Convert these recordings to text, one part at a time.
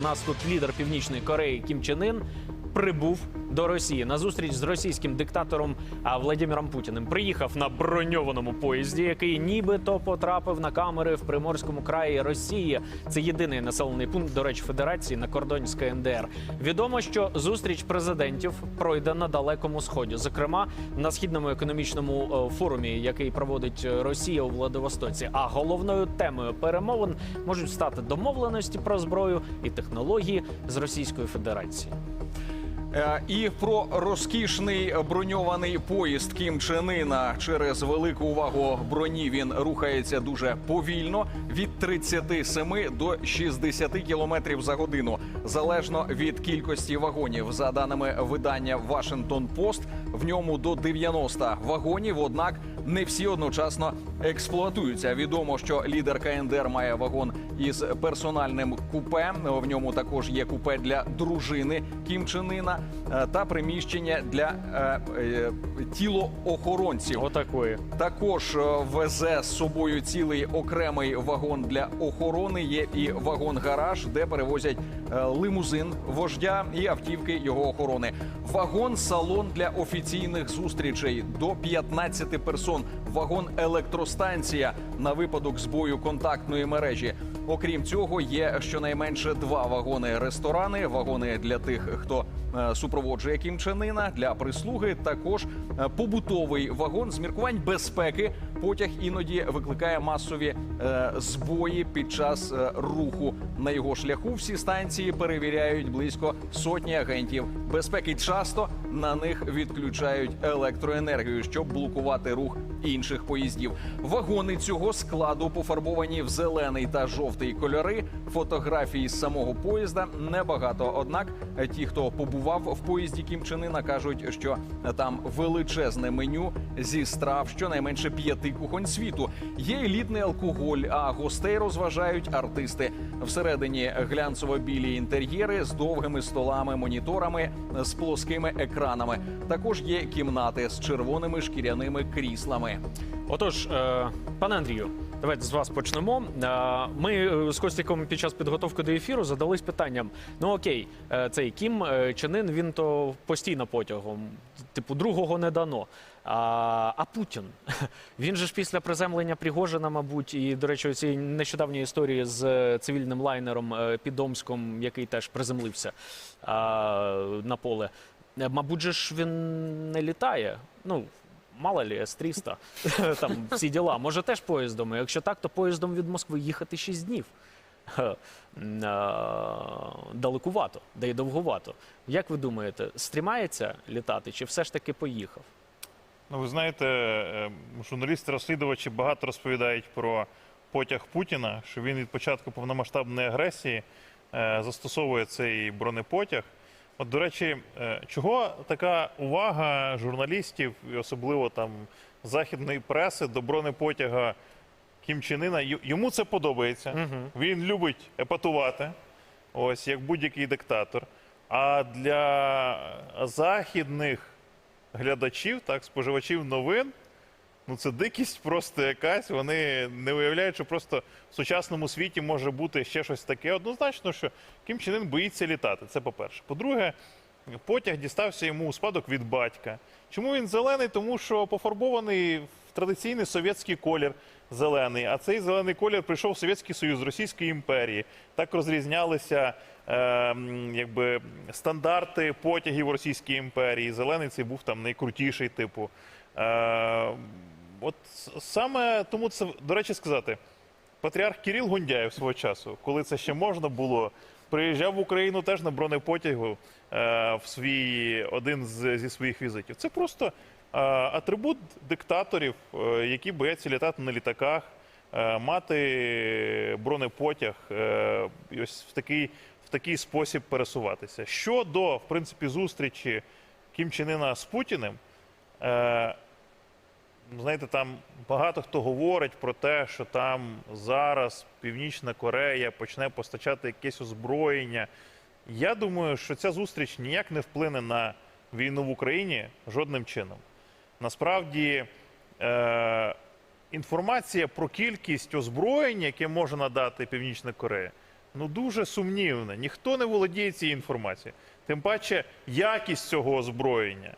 У нас тут лідер Північної Кореї Кім Чен Ін прибув до Росії на зустріч з російським диктатором Владимиром Путіним. Приїхав на броньованому поїзді, який нібито потрапив на камери в Приморському краї Росії. Це єдиний населений пункт, до речі, Федерації на кордоні з КНДР. Відомо, що зустріч президентів пройде на далекому сході, зокрема на східному економічному е, форумі, який проводить Росія у Владивостоці. А головною темою перемовин можуть стати домовленості про зброю і технології з Російською Федерацією. Е, І про розкішний броньований поїзд Кім Чен Іна. через велику увагу броні він рухається дуже повільно від 37 до 60 кілометрів за годину, залежно від кількості вагонів. За даними видання Вашингтон Пост, в ньому до 90 вагонів. Однак не всі одночасно експлуатуються. Відомо, що лідер КНДР має вагон із персональним купе. В ньому також є купе для дружини Кім Чен Ына е, та приміщення для е, е, тілоохоронців. Отакої. Також е, везе з собою цілий окремий вагон для охорони. Є і вагон-гараж, де перевозять е, лимузин вождя і автівки його охорони. Вагон-салон для офіційних зустрічей до 15 персон. Вагон електростанція на випадок збою контактної мережі. Окрім цього, є щонайменше два вагони ресторани, вагони для тих, хто е, супроводжує Кім Чен Іна, для прислуги. Також е, побутовий вагон з міркувань безпеки. Потяг іноді викликає масові е, збої під час руху. На його шляху всі станції перевіряють близько сотні агентів безпеки. Часто на них відключають електроенергію, щоб блокувати рух інших поїздів. Вагони цього складу пофарбовані в зелений та жовтий кольори. Фотографій з самого поїзда небагато. Однак ті, хто побував в поїзді Кім Чен кажуть, що там величезне меню зі страв щонайменше п'яти кухонь світу. Є елітний алкоголь, а гостей розважають артисти. Всередині глянцево-білі інтер'єри з довгими столами, моніторами, з плоскими екранами. Також є кімнати з червоними шкіряними кріслами. Отож, е, пане Андрію, давайте з вас почнемо. Е, Ми е, з Костіком під час підготовки до ефіру задались питанням: ну окей, цей Кім Чен Ін, він то постійно потягом, типу, другого не дано. А, а Путін він же ж після приземлення Пригожина, мабуть, і до речі, цієї нещодавньої історії з цивільним лайнером під Омськом, який теж приземлився а, на поле. Е, Мабуть, же ж він не літає. Ну, мало лі, С-300, там всі діла. Може теж поїздом. Якщо так, то поїздом від Москви їхати 6 днів. А, Далекувато, да й довгувато. Як ви думаєте, стрімається літати чи все ж таки поїхав? Ну, ви знаєте, е, журналісти-розслідувачі багато розповідають про потяг Путіна, що він від початку повномасштабної агресії е, застосовує цей бронепотяг. От, до речі, е, чого така увага журналістів, і особливо там західної преси до бронепотяга Кім Чен Іна? Йому це подобається. Він любить епатувати, ось як будь-який диктатор. А для західних глядачів, так, споживачів новин. Ну, це дикість просто якась. Вони не уявляють, що просто в сучасному світі може бути ще щось таке. Однозначно, що Кім Чен Ын боїться літати. Це по-перше. По-друге, потяг дістався йому у спадок від батька. Чому він зелений? Тому що пофарбований в традиційний совєтський колір зелений. А цей зелений колір прийшов в Совєтський Союз Російської імперії. Так розрізнялися е, якби, стандарти потягів в Російській імперії. Зелений цей був там найкрутіший, типу. От саме тому це, до речі, сказати, патріарх Кирил Гундяєв свого часу, коли це ще можна було, приїжджав в Україну теж на бронепотягу е, в свій один з, зі своїх візитів. Це просто е, атрибут диктаторів, е, які бояться літати на літаках, е, мати бронепотяг, е, ось в такий, в такий спосіб пересуватися. Щодо, в принципі, зустрічі Кім Чен Іна з Путіним. Е, знаєте, там багато хто говорить про те, що там зараз Північна Корея почне постачати якесь озброєння. Я думаю, що ця зустріч ніяк не вплине на війну в Україні жодним чином. Насправді, е, інформація про кількість озброєння, яке може надати Північна Корея, ну дуже сумнівне. Ніхто не володіє цією інформацією. Тим паче якість цього озброєння.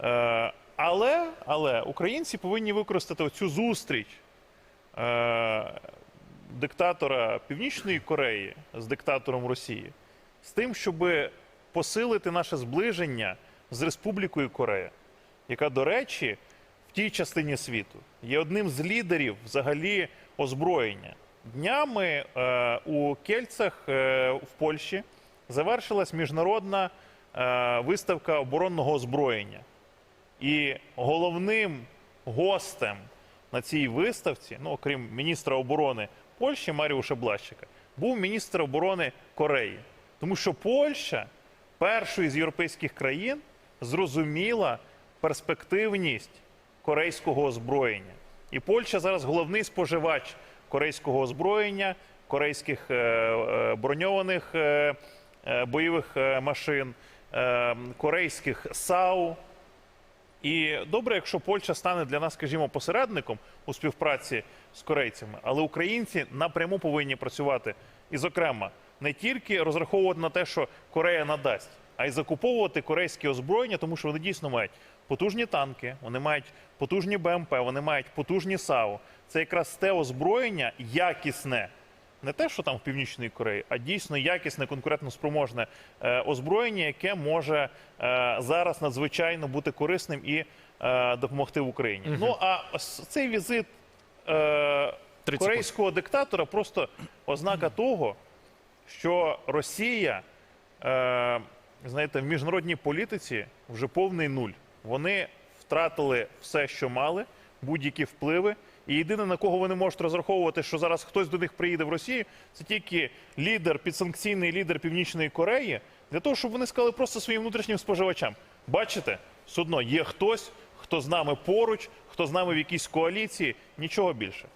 Е, але, але українці повинні використати цю зустріч е, диктатора Північної Кореї з диктатором Росії з тим, щоб посилити наше зближення з Республікою Корея, яка, до речі, в тій частині світу є одним з лідерів взагалі озброєння. Днями е, у Кельцах е, в Польщі завершилась міжнародна е, виставка оборонного озброєння. І головним гостем на цій виставці, ну окрім міністра оборони Польщі Маріуша Блащика, був міністр оборони Кореї. Тому що Польща, першою з європейських країн, зрозуміла перспективність корейського озброєння. І Польща зараз головний споживач корейського озброєння, корейських е, е, броньованих е, бойових машин, корейських САУ. І добре, якщо Польща стане для нас, скажімо, посередником у співпраці з корейцями, але українці напряму повинні працювати і, зокрема, не тільки розраховувати на те, що Корея надасть, а й закуповувати корейське озброєння, тому що вони дійсно мають потужні танки, вони мають потужні БМП, вони мають потужні САУ. Це якраз те озброєння якісне, не те, що там в Північній Кореї, а дійсно якісне, конкурентноспроможне е, озброєння, яке може е, зараз надзвичайно бути корисним і е, допомогти в Україні. Ну а цей візит корейського диктатора просто ознака того, що Росія, знаєте, в міжнародній політиці вже повний нуль. Вони втратили все, що мали, будь-які впливи. І єдине, на кого вони можуть розраховувати, що зараз хтось до них приїде в Росію, це тільки лідер, підсанкційний лідер Північної Кореї, для того, щоб вони сказали просто своїм внутрішнім споживачам: бачите, судно є хтось, хто з нами поруч, хто з нами в якійсь коаліції, нічого більше.